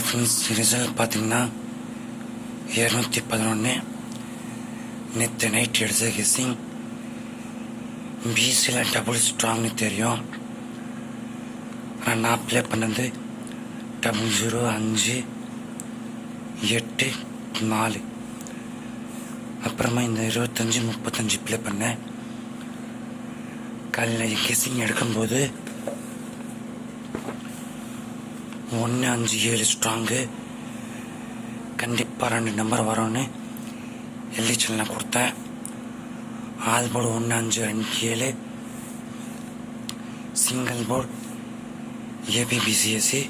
Friends result பார்த்தீங்கன்னா இரநூத்தி பதினொன்று நேற்று நைட் எடுத்த கெஸ்ஸிங் பிசியில் டபுள் ஸ்ட்ராங்னு தெரியும். ஆனால் நான் ப்ளே பண்ணது டபுள் ஜீரோ அஞ்சு எட்டு நாலு. அப்புறமா இந்த இருபத்தஞ்சி முப்பத்தஞ்சு ப்ளே பண்ணேன். காலையில் கெஸ்ஸிங் எடுக்கும்போது ஒன்று அஞ்சு ஏழு ஸ்ட்ராங்கு கண்டிப்பாக ரெண்டு நம்பர் வரும்னு எல்லிச்சல் நான் கொடுத்தேன். ஆல் போர்டு ஒன்று அஞ்சு ரெண்டு ஏழு. சிங்கிள் போர்டு ஏபிபிசிஎஸ்சி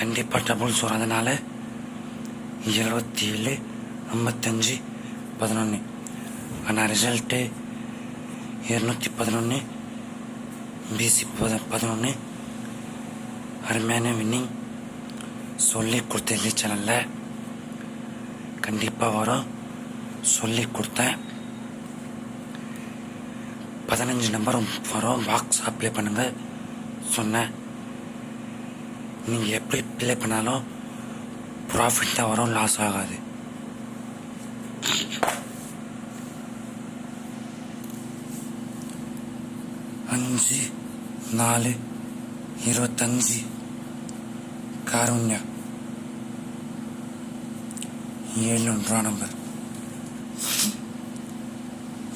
கண்டிப்பாக டபுள்ஸ் வரதுனால எழுபத்தி ஏழு ஐம்பத்தஞ்சு பதினொன்று ஆனால் ரிசல்ட்டு இரநூத்தி பதினொன்று பிசி பத பதினொன்று அருமையான வின்னிங் சொல்லி கொடுத்த இல்லை சேனலில் கண்டிப்பாக வரும். சொல்லி கொடுத்தேன். பதினஞ்சு நம்பரும் வரும். பாக்ஸ் அப்ளை பண்ணுங்க. சொன்னேன். நீங்கள் எப்படி ப்ளே பண்ணாலும் ப்ராஃபிட் தான் வரும். லாஸ் ஆகாது. அஞ்சு நாலு இருபத்தஞ்சு. காருண்யா ஏழுன்றா நம்பர்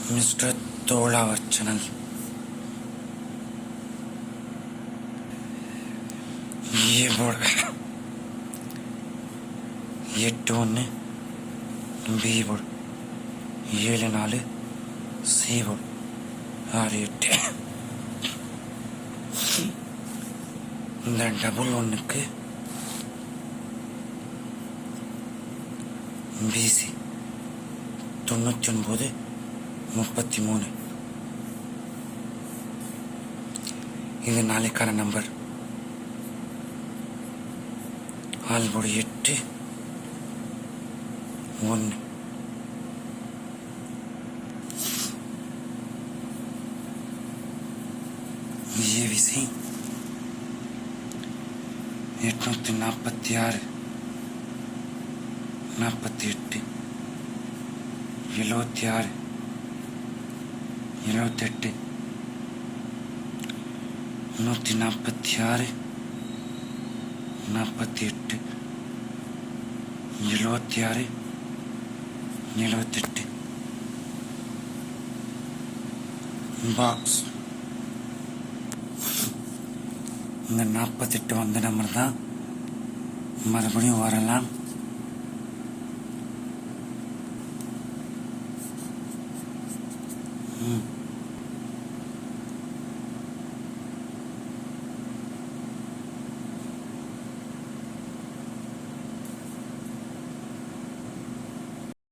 மிஸ்டர் தோளாவர் சேனல் ஏ போர்டு எட்டு ஒன்று பி போர்டு ஏழு நாலு சி போர்டு ஆறு எட்டு இந்த டபுள் ஒன்றுக்கு பிசி தொண்ணூற்றி ஒன்பது முப்பத்தி மூணு. இது நாளைக்கான நம்பர். ஆல்போடு எட்டு ஒன்று ஏவிசி எட்நூத்தி நாற்பத்தி ஆறு. நாற்பத்தி எட்டு எழுபத்தி ஆறு எழுபத்தெட்டு நூற்றி நாற்பத்தி ஆறு நாற்பத்தி எட்டு எழுபத்தி ஆறு எழுபத்தெட்டு பாக்ஸ். இந்த நாற்பத்தெட்டு வந்த நம்பர் தான் மறுபடியும் வரலாம். 음.